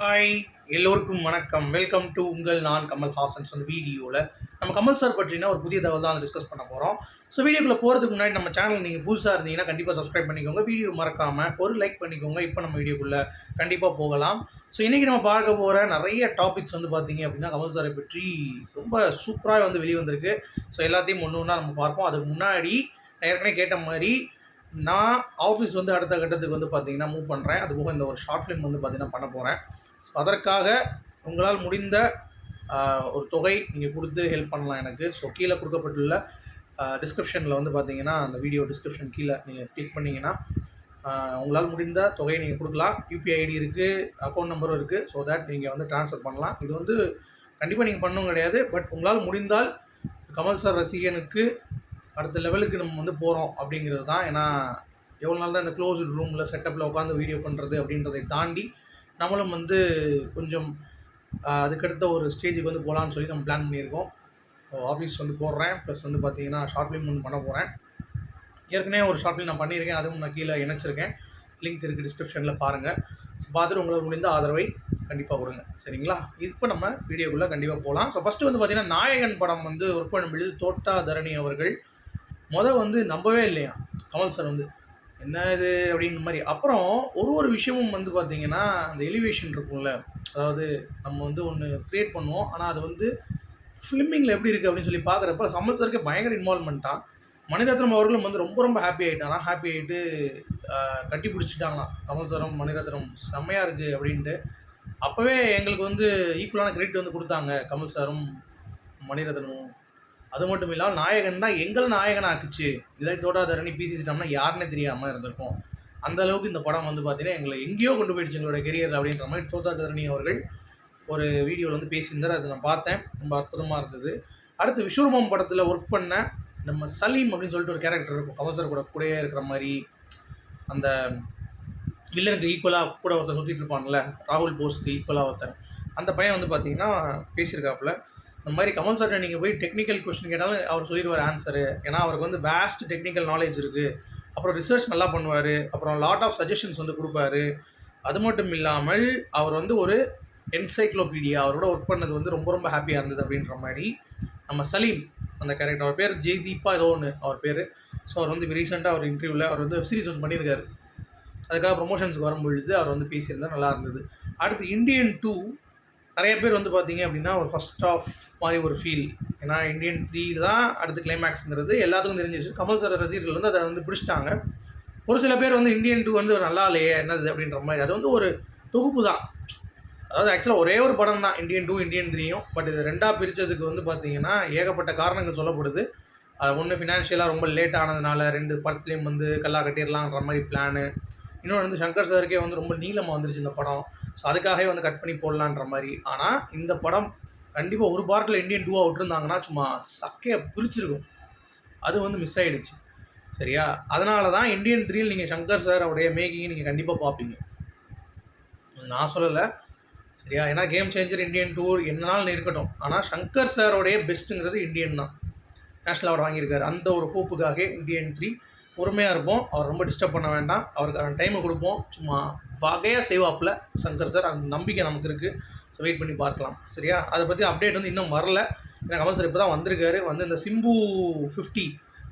Hi எல்லோருக்கும் வணக்கம். Welcome to உங்கள் நான் கமல் ஹாசன்ஸ் அந்த வீடியோவில் நம்ம கமல் சார் பற்றினா ஒரு புதிய தகவல் தான் டிஸ்கஸ் பண்ண போகிறோம் ஸோ வீடியோக்குள்ளே போகிறதுக்கு முன்னாடி நம்ம சேனல் நீங்கள் புதுசாக இருந்தீங்கன்னா கண்டிப்பாக சப்ஸ்கிரைப் பண்ணிக்கோங்க. வீடியோ மறக்காமல் ஒரு லைக் பண்ணிக்கோங்க. இப்போ நம்ம வீடியோக்குள்ளே கண்டிப்பாக போகலாம். ஸோ இன்றைக்கி நம்ம பார்க்க போகிற நிறைய டாபிக்ஸ் வந்து பார்த்தீங்க அப்படின்னா கமல் சாரை பற்றி ரொம்ப சூப்பராக வந்து வெளியே வந்திருக்கு. ஸோ எல்லாத்தையும் ஒன்று ஒன்றா நம்ம பார்ப்போம். அதுக்கு முன்னாடி ஏற்கனவே கேட்ட மாதிரி நான் ஆஃபீஸ் வந்து அடுத்த கட்டத்துக்கு வந்து பார்த்தீங்கன்னா மூவ் பண்ணுறேன் அது போக இந்த ஒரு ஷார்ட் ஃபிலிம் வந்து பார்த்தீங்கன்னா பண்ண போகிறேன் அதற்காக உங்களால் முடிந்த ஒரு தொகை நீங்கள் கொடுத்து ஹெல்ப் பண்ணலாம் எனக்கு. ஸோ கீழே கொடுக்கப்பட்டுள்ள டிஸ்கிரிப்ஷனில் வந்து பார்த்தீங்கன்னா அந்த வீடியோ டிஸ்கிரிப்ஷன் கீழே நீங்கள் கிளிக் பண்ணிங்கன்னா உங்களால் முடிந்த தொகையை நீங்கள் கொடுக்கலாம். யூபிஐ ஐடி இருக்குது அக்கௌண்ட் நம்பரும் இருக்குது ஸோ தட் நீங்கள் வந்து ட்ரான்ஸ்ஃபர் பண்ணலாம். இது வந்து கண்டிப்பாக நீங்கள் பண்ணவும் கிடையாது. பட் உங்களால் முடிந்தால் கமல் சார் ரசிகனுக்கு அடுத்த லெவலுக்கு நம்ம வந்து போகிறோம் அப்படிங்கிறது தான். ஏன்னா எவ்வளோ நாள் தான் இந்த க்ளோஸ்டு ரூமில் செட்டப்பில் உட்காந்து வீடியோ பண்ணுறது அப்படின்றதை தாண்டி நம்மளும் வந்து கொஞ்சம் அதுக்கடுத்த ஒரு ஸ்டேஜுக்கு வந்து போகலான்னு சொல்லி நம்ம பிளான் பண்ணியிருக்கோம். ஆஃபீஸ் வந்து போடுறேன். ப்ளஸ் வந்து பார்த்தீங்கன்னா ஷார்ட் ஃபிலிம் ஒன்று பண்ண போகிறேன் ஏற்கனவே ஒரு ஷார்ட் ஃபிலிம் நான் பண்ணியிருக்கேன். அதுவும் நான் கீழே இணைச்சிருக்கேன். லிங்க் இருக்குது டிஸ்கிரிப்ஷனில் பாருங்கள் ஸோ பார்த்துட்டு உங்களுக்கு முடிந்த ஆதரவை கண்டிப்பாக கொடுங்க. சரிங்களா? இப்போ நம்ம வீடியோக்குள்ளே கண்டிப்பாக போகலாம் ஸோ ஃபஸ்ட்டு வந்து பார்த்திங்கன்னா நாயகன் படம் வந்து ஒர்க் பண்ணும்பொழுது தோட்டா தரணி அவர்கள். மொதல் வந்து நம்பவே இல்லையா? கமல் சார் வந்து. என்ன இது அப்படின்ற மாதிரி. அப்புறம் ஒரு ஒரு விஷயமும் வந்து பார்த்தீங்கன்னா அந்த எலிவேஷன் இருக்கும்ல. அதாவது நம்ம வந்து ஒன்று க்ரியேட் பண்ணுவோம். ஆனால் அது வந்து ஃபிலிமிங்கில் எப்படி இருக்குது அப்படின்னு சொல்லி பார்க்குறப்ப கமல் சருக்கு பயங்கர இன்வால்மெண்ட்டாக மணிரத்னம் அவர்களும் வந்து ரொம்ப ரொம்ப ஹாப்பி ஆகிட்டாராம் ஹாப்பி ஆகிட்டு கட்டி பிடிச்சிட்டாங்களாம். கமல் சரம் மணிரத்னம் செம்மையாக இருக்குது அப்படின்ட்டு. அப்போவே எங்களுக்கு வந்து ஈக்குவலான கிரெடிட் வந்து கொடுத்தாங்க. கமல் சாரும் மணிரத்னமும் அது மட்டும் இல்லாமல் நாயகன் தான் எங்களை நாயகன் ஆக்குச்சு இல்லாட்டி தோட்டாதரணி பிசிச்சிட்டோம்னா யாருன்னே தெரியாமல் இருந்திருக்கும். அந்த அளவுக்கு இந்த படம் வந்து பார்த்தீங்கன்னா எங்களை எங்கேயோ கொண்டு போயிடுச்சு எங்களோட கெரியர் அப்படின்ற மாதிரி தோட்டாதரணி அவர்கள் ஒரு வீடியோவில் வந்து பேசியிருந்தார். அதை நான் பார்த்தேன். ரொம்ப அற்புதமாக இருந்தது. அடுத்து விஸ்வரூபம் படத்தில் ஒர்க் பண்ண நம்ம சலீம் அப்படின்னு சொல்லிட்டு ஒரு கேரக்டர் இருக்கும். கமல் கூட கூடயே இருக்கிற மாதிரி அந்த வில்லனுக்கு ஈக்குவலாக கூட ஒருத்தர் சுற்றிட்டு இருப்பான்ல ராகுல் போஸ்க்கு ஈக்குவலாக ஒருத்தர் அந்த பையன் வந்து பார்த்தீங்கன்னா பேசியிருக்காப்புல இந்த மாதிரி கமல் சார்ட்ட நீங்கள் போய் டெக்னிக்கல் கொஸ்டின் கேட்டாலும் அவர் சொல்லிடுவார் ஆன்சரு ஏன்னா அவருக்கு வந்து வேஸ்ட் டெக்னிக்கல் நாலேஜ் இருக்குது அப்புறம் ரிசர்ச் நல்லா பண்ணுவார். அப்புறம் லாட் ஆஃப் சஜஷன்ஸ் வந்து கொடுப்பாரு. அது மட்டும் இல்லாமல் அவர் வந்து ஒரு என்சைக்ளோபீடியா அவரோட ஒர்க் பண்ணது வந்து ரொம்ப ரொம்ப ஹாப்பியாக இருந்தது அப்படின்ற மாதிரி நம்ம சலீம் அந்த கேரக்டர் அவர் பேர் ஜெய்தீப்பா ஏதோ ஒன்று அவர் பேர். ஸோ அவர் வந்து ரீசெண்டாக அவர் இன்டர்வியூவில் அவர் வந்து வெப் சீரிஸ் ஒன்று பண்ணியிருக்காரு. அதுக்காக ப்ரொமோஷன்ஸுக்கு வரும்பொழுது அவர் வந்து பேசியிருந்தால் நல்லா இருந்தது. அடுத்து இந்தியன் டூ நிறைய பேர் வந்து பார்த்தீங்க அப்படின்னா ஒரு ஃபர்ஸ்ட் ஆஃப் மாதிரி ஒரு ஃபீல் ஏன்னா இந்தியன் த்ரீ தான் அடுத்து கிளைமேக்ஸுங்கிறது எல்லாத்துக்கும் தெரிஞ்சிச்சு. கமல் சார் ரசிகர்கள் வந்து அதை வந்து பிடிச்சிட்டாங்க. ஒரு சில பேர் வந்து இந்தியன் டூ வந்து நல்லா இல்லையே என்னது அப்படின்ற மாதிரி. அது வந்து ஒரு தொகுப்பு தான். அதாவது ஆக்சுவலாக ஒரே ஒரு படம் தான் இந்தியன் டூ இந்தியன் த்ரீயும் பட் இது ரெண்டாக பிரித்ததுக்கு வந்து பார்த்தீங்கன்னா ஏகப்பட்ட காரணங்கள் சொல்லப்படுது. அது ஒன்று ஃபினான்ஷியலாக ரொம்ப லேட் ஆனதுனால ரெண்டு படத்துலேயும் வந்து கல்லா கட்டிடலான்ற மாதிரி பிளானு இன்னொன்று வந்து சங்கர் சாருக்கே வந்து ரொம்ப நீளமாக வந்துருச்சு இந்த படம். ஸோ அதுக்காகவே வந்து கட் பண்ணி போடலான்ற மாதிரி. ஆனால் இந்த படம் கண்டிப்பாக ஒரு பார்ட்டில் இந்தியன் டூவாக விட்டுருந்தாங்கன்னா சும்மா சக்கையை பிரிச்சிருக்கும். அது வந்து மிஸ் ஆகிடுச்சு சரியா? அதனால தான் இந்தியன் த்ரீயில் நீங்கள் சங்கர் சார் அவருடைய மேக்கிங்கை நீங்கள் கண்டிப்பாக பார்ப்பீங்க நான் சொல்லலை. சரியா? ஏன்னா கேம் சேஞ்சர் இந்தியன் டூர் என்னாலும் இருக்கட்டும். ஆனால் சங்கர் சாரோடைய பெஸ்ட்டுங்கிறது இந்தியன் தான். நேஷ்னல் அவார்டு வாங்கியிருக்காரு. அந்த ஒரு ஹோப்புக்காக இந்தியன் த்ரீ பொறுமையாக இருப்போம். அவர் ரொம்ப டிஸ்டர்ப் பண்ண வேண்டாம். அவருக்கு டைமை கொடுப்போம். சும்மா வகையாக செய்வாப்பில் சங்கர் சார் அந்த நம்பிக்கை நமக்கு இருக்குது ஸோ வெயிட் பண்ணி பார்க்கலாம். சரியா? அதை பற்றி அப்டேட் வந்து இன்னும் வரல. ஏன்னா கமல் சார் இப்போ தான் வந்திருக்காரு. வந்து இந்த சிம்பு ஃபிஃப்டி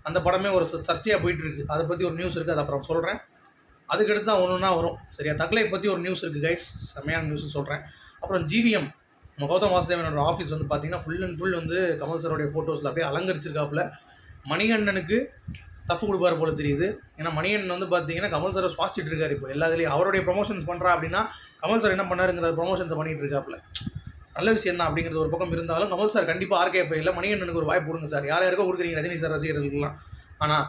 அந்த படமே ஒரு சர்ச்சையாக போயிட்டுருக்கு. அதை பற்றி ஒரு நியூஸ் இருக்குது அது அப்புறம் சொல்கிறேன் அதுக்கடுத்து தான் ஒன்றுனா ஒன்றா வரும். சரியா? தக்லை பற்றி ஒரு நியூஸ் இருக்குது கைஸ் செம்மையான நியூஸ் சொல்கிறேன் அப்புறம் ஜிவிஎம் நம்ம கௌதம் வாசுதேவனோட ஆஃபீஸ் வந்து பார்த்தீங்கன்னா ஃபுல் அண்ட் ஃபுல் வந்து கமல் சாரோடைய ஃபோட்டோஸில் அப்படியே அலங்கரிச்சிருக்காப்புல. மணிகண்டனுக்கு தப்பு கொடுப்பார் போல தெரியுது. ஏன்னா மணியன் வந்து பார்த்தீங்கன்னா கமல் சாரை சுவாசிச்சுட்டு இருக்காரு இப்போ. எல்லா இதுலேயும் அவருடைய ப்ரொமோஷன்ஸ் பண்ணுறா அப்படின்னா கமல் சார் என்ன பண்ணாருங்கிற ப்ரொமோஷன்ஸை பண்ணிட்டு இருக்காப்புல. நல்ல விஷயம் தான் அப்படிங்கிறது ஒரு பக்கம் இருந்தாலும் கமல் சார் கண்டிப்பாக ஆர்கேஃபைல மணிகண்டனுக்கு ஒரு வாய்ப்பு கொடுங்க சார் யார் யாருக்கோ கொடுக்குறீங்க ரஜினி சார் ரசிகர்களுக்குலாம் ஆனால்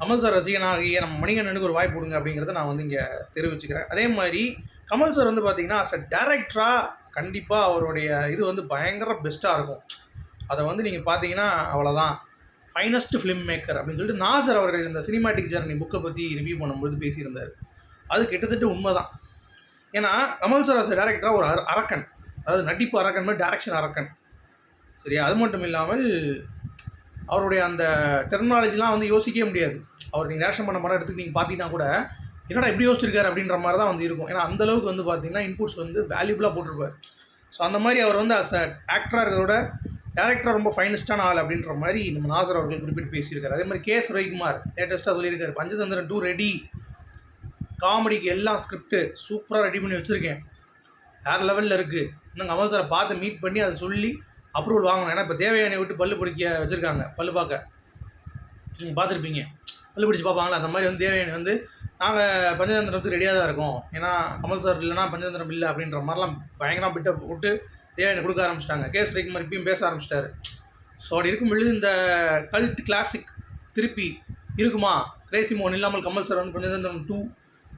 கமல் சார் ரசிகனாகிய நம்ம மணிகண்டனுக்கு ஒரு வாய்ப்பு கொடுங்க அப்படிங்கிறத நான் வந்து இங்கே தெரிவிச்சுக்கிறேன். அதே மாதிரி கமல் சார் வந்து பார்த்தீங்கன்னா அஸ் அ டேரக்டராக கண்டிப்பாக அவருடைய இது வந்து பயங்கர பெஸ்ட்டாக இருக்கும். அதை வந்து நீங்கள் பார்த்தீங்கன்னா அவ்வளோதான் ஃபைனஸ்ட் ஃபிலிம் மேக்கர் அப்படின்னு சொல்லிட்டு நாசர் அவர்கள் இந்த சினிமாட்டிக் ஜெர்னி புக்கை பற்றி ரிவ்யூ பண்ணும்போது பேசியிருந்தார். அது கிட்டத்தட்ட உண்மை தான் ஏன்னா கமல் சார் அஸ் டேரக்டராக ஒரு அர- அரக்கன். அதாவது நடிப்பு அரக்கன் மாதிரி டேரக்ஷன் அரக்கன். சரியா? அது மட்டும் இல்லாமல் அவருடைய அந்த டெர்மினாலஜிலாம் வந்து யோசிக்கவே முடியாது. அவர் நீங்கள் ரேஷன் பண்ண படம் எடுத்துட்டு நீங்கள் பார்த்தீங்கன்னா கூட என்னடா எப்படி யோசிச்சிருக்காரு அப்படின்ற மாதிரி தான் வந்து இருக்கும். ஏன்னா அந்த அளவுக்கு வந்து பார்த்தீங்கன்னா இன்புட்ஸ் வந்து வேல்யூபுளாக போட்டிருப்பார். ஸோ அந்த மாதிரி அவர் வந்து அஸ் அ ஆக்டராக இருக்கிறதோட டேரக்டர் ரொம்ப ஃபைனஸ்டான ஆள் அப்படின்ற மாதிரி நம்ம நாசர் அவர்கள் குறிப்பிட்டு பேசியிருக்காரு. அதே மாதிரி கேஎஸ் ரவிக்குமார் லேட்டஸ்ட்டாக சொல்லியிருக்காரு. பஞ்சதந்திரன் டூ ரெடி காமெடிக்கு எல்லாம் ஸ்கிரிப்ட்டு சூப்பராக ரெடி பண்ணி வச்சுருக்கேன். வேறு லெவலில் இருக்குது இன்னும் கமல் சாரை பார்த்து மீட் பண்ணி அதை சொல்லி அப்ரூவல் வாங்கணும். ஏன்னா இப்போ தேவையானை விட்டு பல்லு பிடிக்க வச்சுருக்காங்க. பல்லு பார்க்க. நீங்கள் பார்த்துருப்பீங்க. பல்லு பிடிச்சி பார்ப்பாங்களா? அந்த மாதிரி வந்து தேவையானி வந்து நாங்கள் பஞ்சதந்திரத்துக்கு ரெடியாக தான் இருக்கோம். ஏன்னா கமல் சார் இல்லைன்னா பஞ்சதந்திரம் இல்லை அப்படின்ற மாதிரிலாம் பயங்கரமாக பிட்ட போட்டு தேவையான கொடுக்க ஆரம்பிச்சிட்டாங்க. கேஸ் ஸ்ரீகுமார் இப்பயும் பேச ஆரம்பிச்சிட்டாரு. ஸோ அப்படி இருக்கும் பொழுது இந்த கல்ட் கிளாசிக் திருப்பி இருக்குமா? கிரேசி மோகன் இல்லாமல் கமல் சார் வந்து பஞ்சதந்திரம் டூ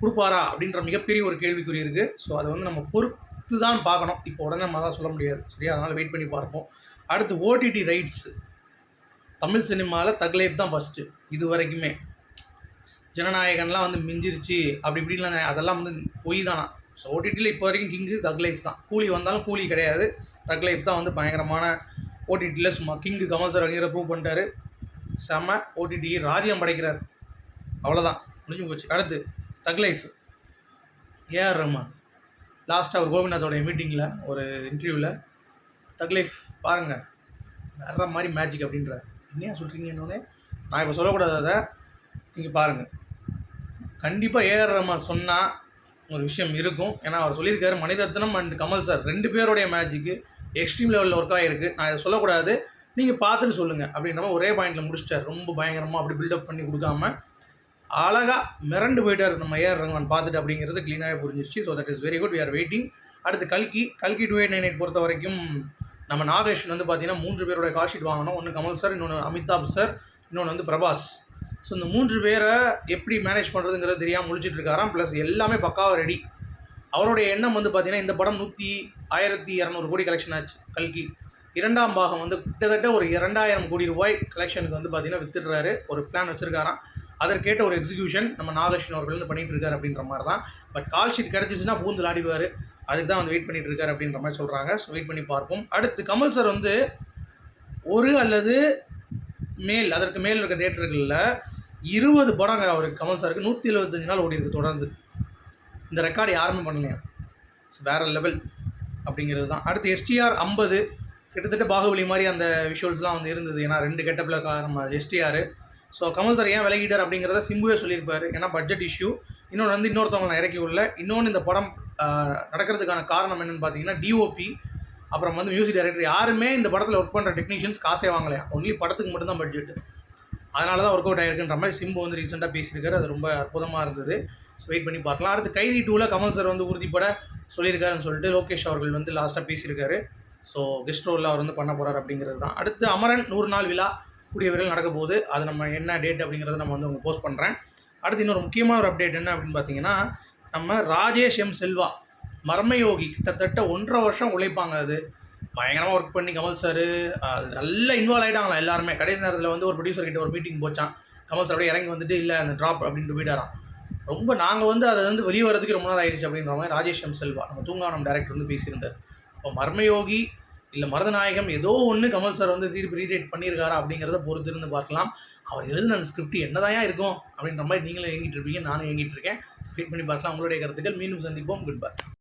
கொடுப்பாரா? அப்படின்ற மிகப்பெரிய ஒரு கேள்விக்குறி இருக்குது ஸோ அதை வந்து நம்ம பொறுத்து தான் பார்க்கணும். இப்போ உடனே நம்ம தான் சொல்ல முடியாது. சரியா? அதனால் வெயிட் பண்ணி பார்ப்போம். அடுத்து ஓடிடி ரைட்ஸு தமிழ் சினிமாவில் தக்லைஃப் தான் ஃபஸ்ட்டு இது வரைக்குமே. ஜனநாயகன்லாம் வந்து மிஞ்சிருச்சு. அப்படி இப்படிலாம் அதெல்லாம் வந்து பொய் தானா? ஸோ ஓடிடியில் இப்போ வரைக்கும் கிங்கு தக் லைஃப் தான். கூலி வந்தாலும் கூலி கிடையாது. தக் லைஃப் தான் வந்து பயங்கரமான ஓடிடியில் சும்மா கிங்கு கமல் சார் அங்கேயே ப்ரூவ் பண்ணிட்டாரு. செம ஓடிடி ராஜ்யம் படைக்கிறார். அவ்வளோதான் முடிஞ்சு போச்சு. அடுத்து தக் லைஃப் ஏஆர் ரஹ்மான். லாஸ்ட்டாக ஒரு கோபிநாத்தோடைய மீட்டிங்கில் ஒரு இன்டர்வியூவில் தக் லைஃப் பாருங்கள் வேற மாதிரி மேஜிக் அப்படின்ற என்னையா சொல்கிறீங்கன்னொன்னே நான் இப்போ சொல்லக்கூடாத நீங்கள் பாருங்கள் கண்டிப்பாக ஏஆர் ரஹ்மான் சொன்னால் ஒரு விஷயம் இருக்கும். ஏன்னா அவர் சொல்லியிருக்காரு மணிரத்னம் அண்ட் கமல் சார் ரெண்டு பேருடைய மேஜிக்கு எக்ஸ்ட்ரீம் லெவலில் ஒர்க் ஆகிருக்கு நான் இதை சொல்லக்கூடாது. நீங்கள் பார்த்துட்டு சொல்லுங்கள் அப்படின்ற மாதிரி ஒரே பாயிண்டில் முடிச்சிட்டார். ரொம்ப பயங்கரமாக அப்படி பில்டப் பண்ணி கொடுக்காம அழகாக மிரண்டு போயிட்டார் நம்ம ஏஆர் ரங்கன் பார்த்துட்டு அப்படிங்கிறது க்ளீனாகவே புரிஞ்சிருச்சு. So that is very good we are waiting அடுத்து கல்கி. கல்கி டூ எயிட் நைன் எயிட் பொறுத்த வரைக்கும் நம்ம நாகேஷன் வந்து பார்த்தீங்கன்னா மூன்று பேருடைய காஷீட் வாங்கினோம் ஒன்று கமல் சார் இன்னொன்று அமிதாப் சார் இன்னொன்று வந்து பிரபாஸ். ஸோ இந்த மூன்று பேரை எப்படி மேனேஜ் பண்ணுறதுங்கிறது தெரியாமல் முடிச்சுட்டு இருக்காராம். ப்ளஸ் எல்லாமே பக்காவாக ரெடி அவருடைய எண்ணம் வந்து பார்த்தீங்கன்னா இந்த படம் நூற்றி ஆயிரத்தி இரநூறு கோடி கலெக்ஷன் ஆச்சு கல்கி. இரண்டாம் பாகம் வந்து கிட்டத்தட்ட ஒரு இரண்டாயிரம் கோடி ரூபாய் கலெக்ஷனுக்கு வந்து பார்த்தீங்கன்னா வித்துடுறாரு. ஒரு பிளான் வச்சுருக்காராம். அதற்கேட்ட ஒரு எக்ஸிகியூஷன் நம்ம நாகேஷன் அவர்கள் வந்து பண்ணிட்டு இருக்காரு அப்படின்ற மாதிரி தான் பட் கால் ஷீட் கிடச்சிச்சுன்னா பூந்து ஆடிடுவார் அதுக்கு தான் வந்து வெயிட் பண்ணிட்டு இருக்காரு அப்படின்ற மாதிரி சொல்கிறாங்க ஸோ வெயிட் பண்ணி பார்ப்போம். அடுத்து கமல் சார் வந்து ஒரு அல்லது மேல் அதற்கு மேல் இருக்க தேட்டர்களில் இருபது படம் அவருக்கு கமல் சாருக்கு நூற்றி எழுபத்தஞ்சு நாள் ஓடி இருக்கு தொடர்ந்து. இந்த ரெக்கார்டு யாருமே பண்ணலையா வேற லெவல் அப்படிங்கிறது தான். அடுத்து எஸ்டிஆர் ஐம்பது. கிட்டத்தட்ட பாகுபலி மாதிரி அந்த விஷுவல்ஸ்லாம் வந்து இருந்தது. ஏன்னா ரெண்டு கெட்டப்பில் நம்ம எஸ்டிஆர் ஸோ கமல் சார் ஏன் விலகிட்டார் அப்படிங்கிறத சிம்புவே சொல்லியிருப்பார். ஏன்னா பட்ஜெட் இஷ்யூ இன்னொன்று வந்து இன்னொருத்தவங்க நான் இறக்கி உள்ள இன்னொன்று இந்த படம் நடக்கிறதுக்கான காரணம் என்னென்னு பார்த்தீங்கன்னா டிஓபி அப்புறம் வந்து மியூசிக் டைரக்டர் யாருமே இந்த படத்தில் ஒர்க் பண்ணுற டெக்னீஷியன்ஸ் காசே வாங்கலையா? ஒன்லி படத்துக்கு மட்டும்தான் பட்ஜெட் அதனால தான் ஒர்க் அவுட் ஆகிருக்குன்ற மாதிரி சிம்பு வந்து ரீசெண்டாக பேசியிருக்காரு. அது ரொம்ப அற்புதமாக இருந்தது. ஸோ வெயிட் பண்ணி பார்க்கலாம். அடுத்து கைதி டூவில் கமல் சார் வந்து உறுதிப்பட சொல்லியிருக்காருன்னு சொல்லிட்டு லோகேஷ் அவர்கள் வந்து லாஸ்ட்டாக பேசியிருக்காரு. ஸோ கெஸ்ட் ரோலில் அவர் வந்து பண்ண போகிறார் அப்படிங்கிறது தான். அடுத்து அமரன் நூறு நாள் விழா கூடிய விரைவில் நடக்க போகுது. அது நம்ம என்ன டேட் அப்படிங்கிறத நம்ம வந்து உங்களுக்கு போஸ்ட் பண்ணுறேன் அடுத்து இன்னொரு முக்கியமான ஒரு அப்டேட் என்ன அப்படின்னு பார்த்தீங்கன்னா நம்ம ராஜேஷ் எம் செல்வா மர்மயோகி கிட்டத்தட்ட ஒன்றரை வருஷம் உழைப்பாங்க அது. பயங்கரமாக ஒர்க் பண்ணி கமல் சார் அது நல்லா இன்வால்வ் ஆகிட்டாங்களா எல்லாருமே. கடைசி நேரத்தில் வந்து ஒரு ப்ரொடியூசர் கிட்ட ஒரு மீட்டிங் போச்சான் கமல் சார் அப்படியே இறங்கி வந்துட்டு இல்லை அந்த ட்ராப் அப்படின்ட்டு போயிட்டாரான் ரொம்ப நாங்கள் வந்து அதை வந்து வெளியே வரதுக்கு ரொம்ப நாள் ஆயிடுச்சு அப்படின்ற மாதிரி ராஜேஷ் எம் செல்வா நம்ம தூங்கானம் டேரக்டர் வந்து பேசியிருந்தார். அப்போ மர்மயோகி இல்லை மருதநாயகம் ஏதோ ஒன்று கமல் சார் வந்து தீர்ப்பு ரீடேட் பண்ணியிருக்காரா அப்படிங்கிறத பொறுத்து இருந்து பார்க்கலாம். அவர் எழுதின அந்த ஸ்கிரிப்ட் என்னதான் இருக்கும் அப்படின்ற மாதிரி நீங்களும் இயங்கிட்டு இருப்பீங்க நானும் ஏங்கிட்டு இருக்கேன். வெயிட் பண்ணி பார்க்கலாம். உங்களுடைய கருத்துக்கள். மீண்டும் சந்திப்போம். Good bye